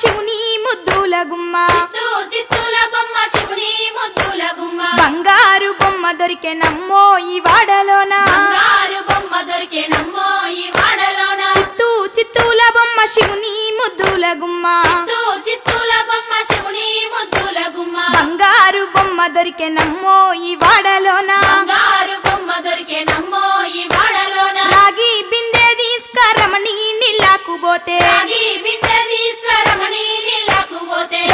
శివుని ముద్దుల గుమ్మ. చిత్తూ చిత్తూల బొమ్మ శివుని ముద్దుల గుమ్మ. బంగారు బొమ్మ దొరికే నమ్మో ఈ వాడలోన. బంగారు బొమ్మ దొరికే నమ్మో ఈ వాడలోన. చిత్తూ చిత్తూల బొమ్మ శివుని ముద్దుల గుమ్మ. బంగారు బొమ్మ దొరికే నమ్మో ఈ వాడలోన. బంగారు బొమ్మ దొరికే నమ్మో ఈ వాడలోన. రాగి బిందె తీసుకరమణి నీళ్ళకు పోతే.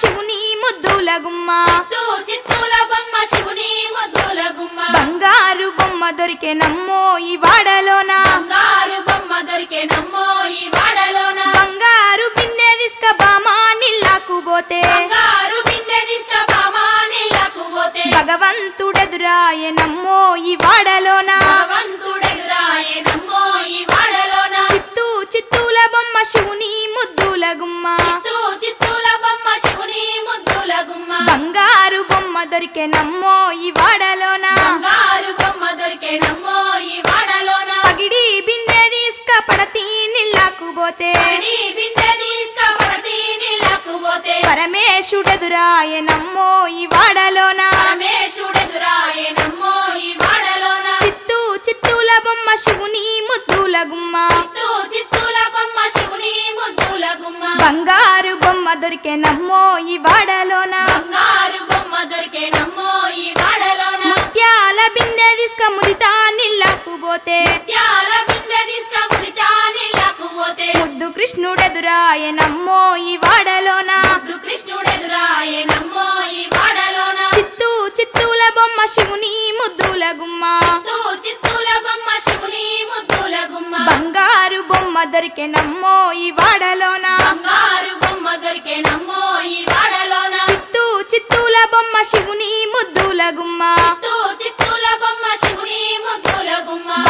శివుని ముద్దుల గుమ్మ. చిత్తూ చిత్తూల బొమ్మ శివుని ముద్దుల గుమ్మ. బంగారు బొమ్మ దొరికే నమ్మో ఈ వాడలోన? బంగారు బొమ్మ దొరికే నమ్మో ఈ వాడలోన? బంగారు బిందె తీసుక బామా నీళ్ళకు పోతే. బంగారు బిందె తీసుకుపోమా నీళ్ళకు పోతే. భగవంతుడెదురాయ నమ్మో ఈ వాడలోన? దొరికే నమ్మో ఈ వాడలోన? బంగారు బొమ్మ దొరికే నమ్మో ఈ వాడలోన? పగిడి బిందె తీసుక పడతి నీళ్ళకు పోతే. బిందె తీసుకుపడతి నీళ్ళకు పోతే. పరమేశుడెదురాయ నమ్మో ఈ వాడలోన? పరమేశుడెదురాయ నమ్మో ఈ వాడలోన? చిత్తూ చిత్తూల బొమ్మ శివుని ముద్దుల గుమ్మ. చిత్తూ చిత్తూల బొమ్మ శివుని ముద్దుల గుమ్మ. బంగారు బొమ్మ దొరికే నమ్మో ఈ వాడలోన? బంగారు బొమ్మ దొరికే నీళ్ళకు పోతే. ముద్దు కృష్ణుడెదురాయ నమ్మో ఈ వాడలోన. ముద్దు కృష్ణుడెదురాయ నమ్మో ఈ వాడలోన. చిత్తూ చిత్తూల బొమ్మ శివుని ముద్దుల గుమ్మ. బంగారు బొమ్మ దొరికే నమ్మో ఈ వాడలోన. బంగారు బొమ్మ దొరికే నమ్మో ఈ వాడలోన. చిత్తూ చిత్తూల బొమ్మ శివుని ముద్దుల గుమ్మ.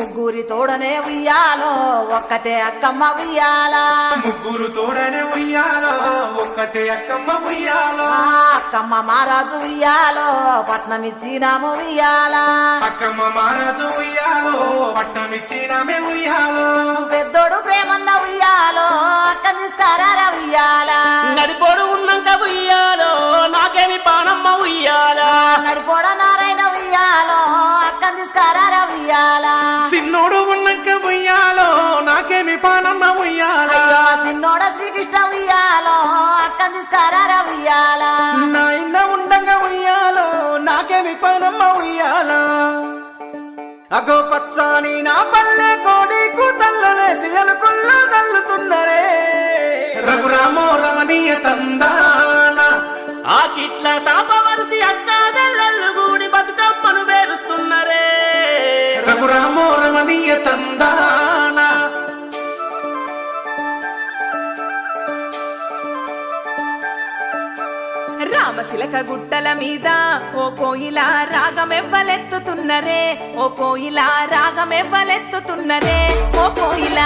ముగ్గురి తోడనే ఉయ్యాలో ఒక్కతే అక్కమ్మ ఉయ్యాలా. ముగ్గురు తోడనే ఉయ్యాలో ఒక్కతే అక్కమ్మ ఉయ్యాలో. అక్కమ్మ మహారాజు ఉయ్యాలో పట్నం ఇచ్చినాము ఉయ్యాలా. అక్కమ్మ మహారాజు ఉయ్యాలో పట్టమిచ్చినమే ఉయ్యాలో. పెద్దోడు ప్రేమన్న ఉయ్యాలో అక్క నిస్తారా ఉయ్యాలా. నడిపోడు ఉన్నాక ఉయ్యాలో నాకేమి పానమ్మ ఉయ్యాలా. నడిపోడ నారాయణ ఉయ్యాలో అక్క నిస్తారా ఉయ్యాలా. సిన్నోడు ఉన్నక్క ఉయ్యాలో నాకేమి పానమ్మ ఉయ్యాలా? సిన్నోడ శ్రీకృష్ణ ఉయ్యాలో అక్క నిస్తారా ఉయ్యాలా? నా ఇన్న ఉండంగా ఉయ్యాలో నాకేమి పానమ్మ ఉయ్యాలా? అగో పచ్చాని నా పల్లె కోడి కూతల్లలేసి అలుకుల్లో చల్లుతున్నరే రఘురామో రమణీయ తందాన ఆ కిట్ల సాపవలసి అక్క రఘురామో రమణీయ తందాన. రామశిలక గుట్టల మీద ఓ కోయిల రాగమెవ్వలెత్తుతున్నరే ఓ కోయిల రాగమెవ్వలెత్తుతున్నరే ఓ కోయిల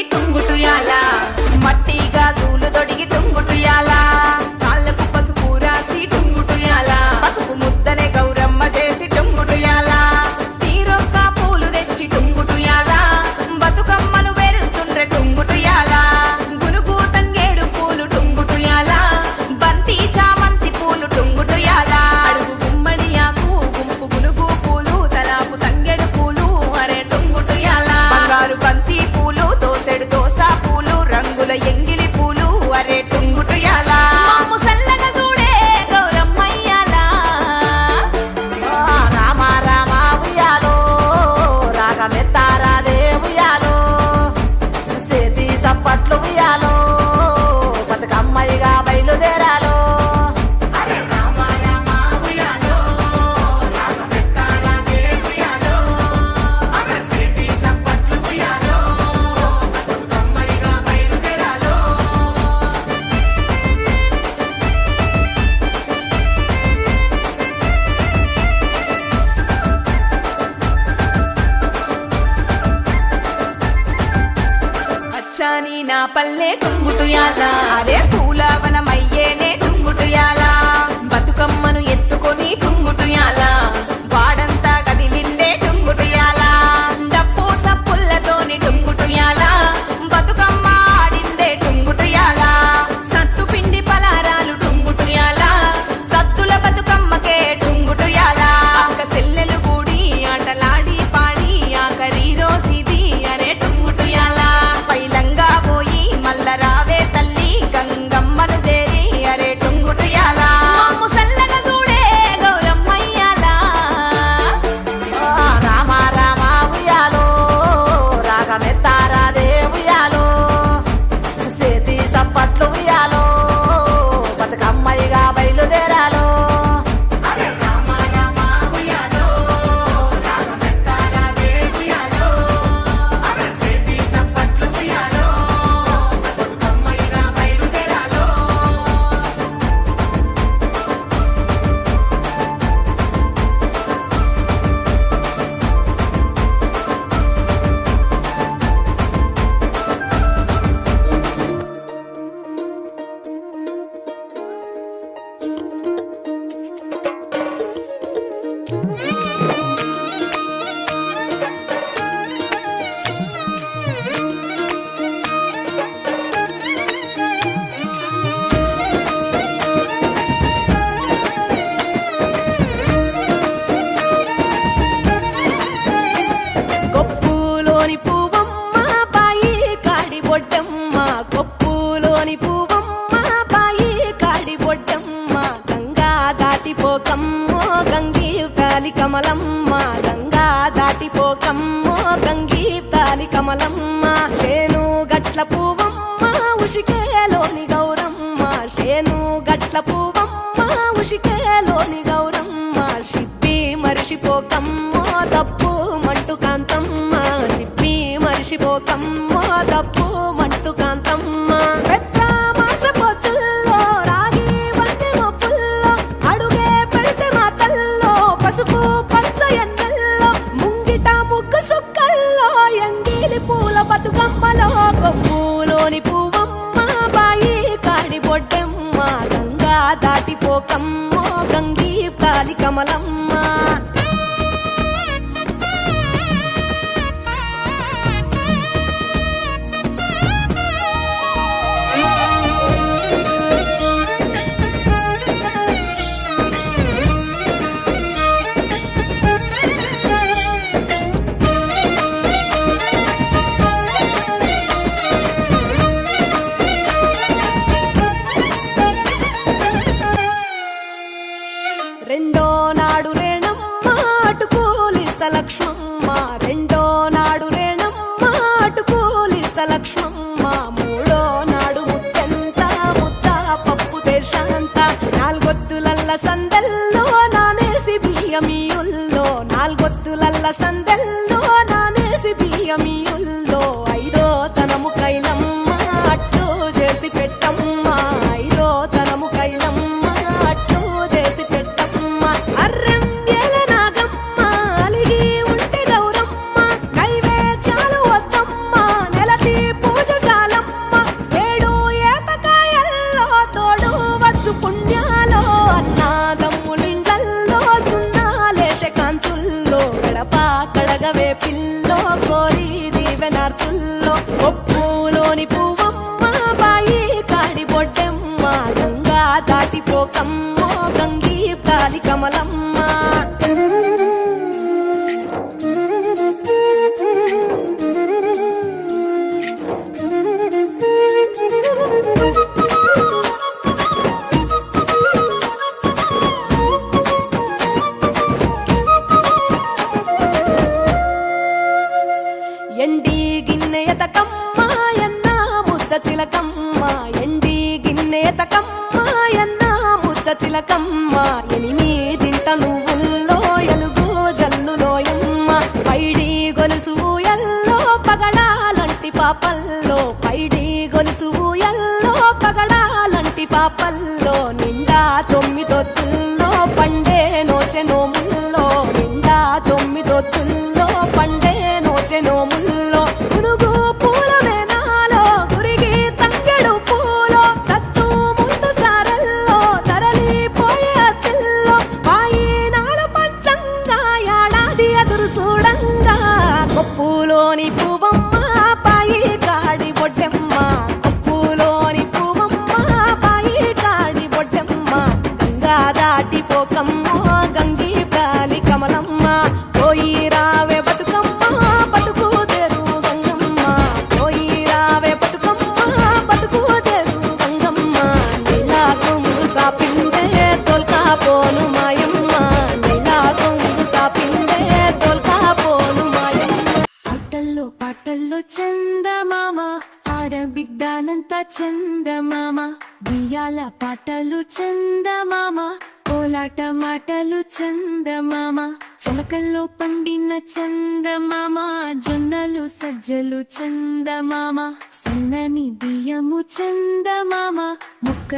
తొడిగి టుంగుటుయాల మట్టి గాజులు తొడిగి టుంగుటుయాల కాళ్ళకు పసుపు రాసి టుంగుటుయాల పసుపు ముద్దనే గౌరమ్మ చేసి టుంగుటుయాల తీరొక్క పూలు తెచ్చి టుంగుటు పల్లె టుంగుటుయాల. అరే పూలవనమయ్యేనే టుంగుటుయాల. బతుకమ్మను ఎత్తుకొని టుంగుటుయాలా. కమలమ్మ శేను గట్ల పువ్వమ్మ ఉషికేలోని గౌరమ్మ శేను గట్ల పువ్వమ్మ ఉషికేలోని గౌరమ్మ షిప్పి మరిషిపోకమ్మ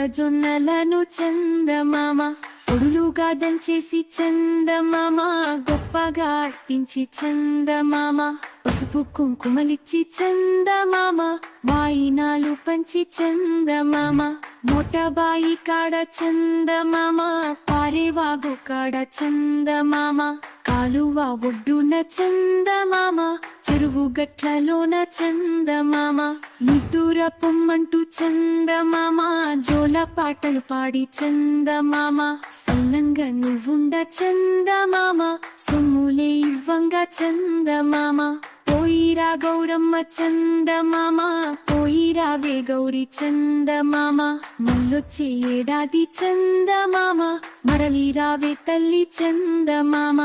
జొన్నలను చందమామ పొడులుగా దంచేసి చందమామ గొప్పగా అర్పించి చందమామ పసుపు కుంకుమలిచ్చి చందమామ. వాయినాలు పంచి చందమామ మొటబాయి కాడ చందమామ పారేవాగు కాడ చందమామ కాలువ ఒడ్డున చందమామ చెరువు గట్లలోన చందమామ నిద్దుర పొమ్మంటూ చందమామ జోల పాటలు పాడి చందమామ సల్లంగా నువ్వుండ చందమామ సొమ్ములే ఇవ్వంగా చందమామ పోయిరా గౌరమ్మ చందమామ పోయిరావే గౌరి చందమామ. మళ్ళొచ్చే ఏడాది చందమామ మరలి రావే తల్లి చందమామ.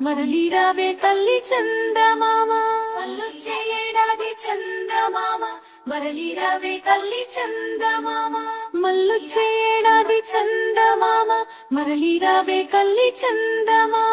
మరలిరావే తల్లి చందమామ. మల్లొచ్చే ఏడాది చందమామ. మరలిరావే తల్లి చందమామ. మల్లొచ్చే ఏడాది చందమామ. మరలిరావే తల్లి చందమామ.